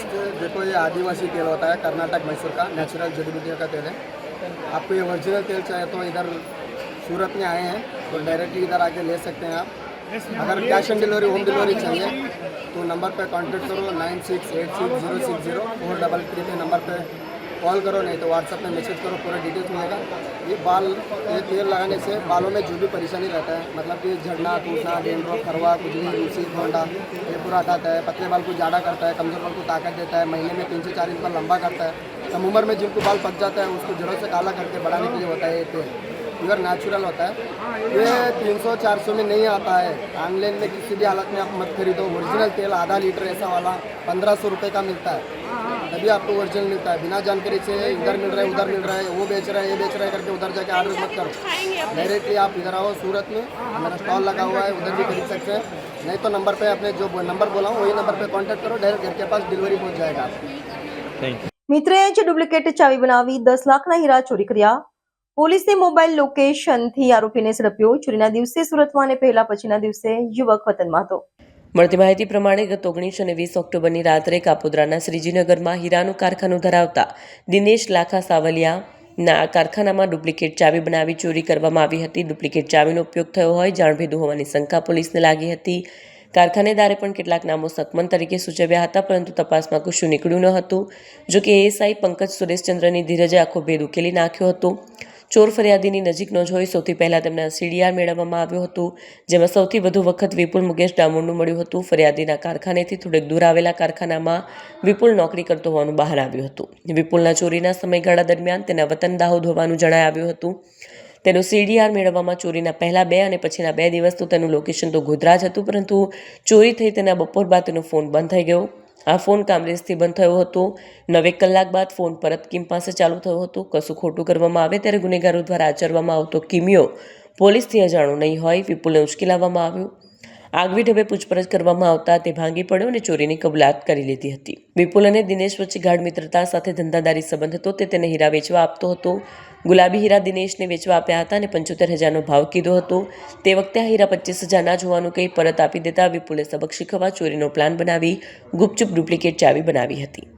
आदिवासी तेल होता है, कर्नाटक, मैसूर का नेचुरल जड़ी बूटियों का तेल है। आपको ये ओरिजिनल तेल चाहिए तो इधर सूरत में आए हैं तो डायरेक्टली इधर आके ले सकते हैं आप। अगर cash on delivery home delivery चाहिए तो नंबर पर कॉन्टेक्ट करो nine six eight six zero six zero four double three के नंबर पे कॉल करो, नहीं तो व्हाट्सएप में मैसेज करो, पूरा डिटेल्स मिलेगा। ये बाल, ये तेल लगाने से बालों में जो भी परेशानी रहता है मतलब कि झड़ना, टूटना डेंड्रॉफ खरवा खुजली रूसी घोंडा ये पूरा हटाता है। पतले बाल को जाड़ा करता है, कमज़ोर बाल को ताकत देता है, महीने में तीन से चार इंच बाल लंबा करता है। कम उम्र में जिनको बाल पक जाता है, उसको जड़ों से काला करके बढ़ाने के लिए होता है ये तेल। प्योर नेचुरल होता है। ये 300-400 में नहीं आता है। ऑनलाइन में किसी भी हालत में आप मत खरीदो। ओरिजिनल तेल आधा लीटर ऐसा वाला पंद्रह सौ रुपये का मिलता है। तभी आपको ओरिजिनल मिलता है बिना जानकारी से इधर मिल रहा है उधर मिल रहा है वो बेच रहा है ये बेच रहा है करके उधर जाके ऑर्डर मत करो डायरेक्टली आप इधर आओ सूरत में हमारा स्टॉल लगा हुआ है उधर भी खरीद सकते हैं नहीं तो नंबर पे अपने जो नंबर बोला हूँ वही नंबर पे कांटेक्ट करो डायरेक्ट घर के पास डिलीवरी पहुंच जाएगा आपको થેન્ક યુ મિત્રએ જ ડુપ્લિકેટ ચાવી બનાવી દસ લાખના હીરા ચોરી કર્યા પોલીસે મોબાઈલ લોકેશનથી આરોપીને ઝડપ્યો ચોરીના દિવસે સુરતમાં અને પહેલા પછીના દિવસે યુવક વતનમાં હતો મળતી માહિતી પ્રમાણે ગત ઓગણીસ અને વીસ ઓક્ટોબરની રાત્રે કાપોદ્રાના શ્રીજીનગરમાં હીરાનું કારખાનું ધરાવતા દિનેશ લાખા સાવલિયાના કારખાનામાં ડુપ્લિકેટ ચાવી બનાવી ચોરી કરવામાં આવી હતી. ડુપ્લિકેટ ચાવીનો ઉપયોગ થયો હોય જાણભેદું હોવાની શંકા પોલીસને લાગી હતી. કારખાનેદારે પણ કેટલાક નામો સકમન તરીકે સૂચવ્યા હતા, પરંતુ તપાસમાં કશું નીકળ્યું ન હતું. જો કે એએસઆઈ પંકજ સુરેશચંદ્રની ધીરજે આખો ભેદ ઉકેલી નાખ્યો હતો. ચોર ફરિયાદીની નજીકનો જોઈ સૌથી પહેલાં તેમને સીડીઆર મેળવવામાં આવ્યું હતું, જેમાં સૌથી વધુ વખત વિપુલ મુકેશ ડામોરનું મળ્યું હતું. ફરિયાદીના કારખાનેથી થોડેક દૂર આવેલા કારખાનામાં વિપુલ નોકરી કરતો હોવાનું બહાર આવ્યું હતું. વિપુલના ચોરીના સમયગાળા દરમિયાન તેના વતન દાહોદ હોવાનું જણાય આવ્યું હતું. તેનું સીડીઆર મેળવવામાં ચોરીના પહેલા બે અને પછીના બે દિવસ તો તેનું લોકેશન તો ગોધરા જ હતું, પરંતુ ચોરી થઈ તેના બપોર બાદ તેનો ફોન બંધ થઈ ગયો. આ ફોન કામરેજથી બંધ થયો હતો. નવેક કલાક બાદ ફોન પરત કિમ પાસે ચાલુ થયો હતો. કશું ખોટું કરવામાં આવે ત્યારે ગુનેગારો દ્વારા આચરવામાં આવતો કિમિયો પોલીસથી અજાણો નહીં હોય. વિપુલને ઉશ્કેલાવવામાં આવ્યું. આગવી ઢબે પૂછપરછ કરવામાં આવતા તે ભાંગી પડ્યો અને ચોરીની કબૂલાત કરી લીધી હતી. વિપુલ અને દિનેશ વચ્ચે ગાઢ મિત્રતા સાથે ધંધાદારી સંબંધ હતો તે તેને હીરા વેચવા આપતો હતો. ગુલાબી હીરા દિનેશને વેચવા આપ્યા હતા અને પંચોતેર હજારનો ભાવ કીધો હતો. તે વખતે આ હીરા પચીસ હજારના જોવાનું કહી પરત આપી દેતા વિપુલે સબક શીખવવા ચોરીનો પ્લાન બનાવી ગુપચુપ ડુપ્લિકેટ ચાવી બનાવી હતી.